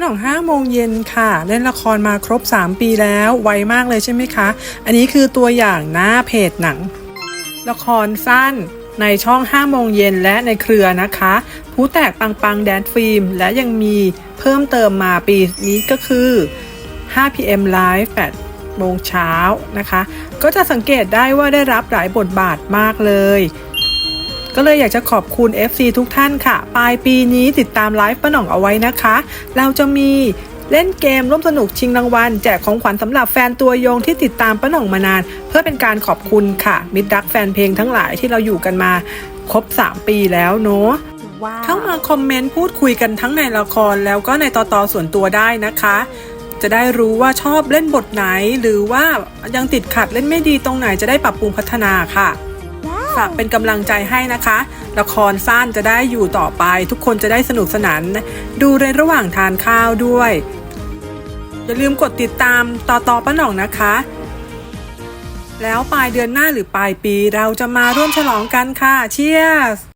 หน่อง5โมงเย็นค่ะ เล่นละครมาครบ 3 ปีแล้วไวมากเลยใช่ไหมคะ อันนี้คือตัวอย่างหน้าเพจหนัง ละครสั้นในช่อง5โมงเย็นและในเครือนะคะ ผู้แตกปังปังแดนฟิล์ม และยังมีเพิ่มเติมมาปีนี้ก็คือ 5 pm live 8โมงเช้านะคะ ก็จะสังเกตได้ว่าได้รับหลายบทบาทมากเลย ก็เลยอยากจะขอบคุณ FC ทุกท่านค่ะ ปลายปีนี้ติดตามไลฟ์ป้าหน่องเอาไว้นะคะ เราจะมีเล่นเกมร่วมสนุกชิงรางวัลแจกของขวัญสำหรับแฟนตัวยงที่ติดตามป้าหน่องมานาน เพื่อเป็นการขอบคุณค่ะ มิตรรักแฟนเพลงทั้งหลายที่เราอยู่กันมาครบ 3 ปีแล้วเนาะว้าวเข้ามาคอมเมนต์พูดคุยกันทั้งในละครแล้วก็ในต่อตอส่วนตัวได้นะคะ จะได้รู้ว่าชอบเล่นบทไหน หรือว่ายังติดขัดเล่นไม่ดีตรงไหนจะได้ปรับปรุงพัฒนาค่ะ ฝากเป็นกำลังใจให้นะคะ ละครสั้นจะได้อยู่ต่อไป ทุกคนจะได้สนุกสนานดูในระหว่างทานข้าวด้วย อย่าลืมกดติดตามต่อต่อป้าหน่องนะคะ แล้วปลายเดือนหน้าหรือปลายปีเราจะมาร่วมฉลองกันค่ะเชียร์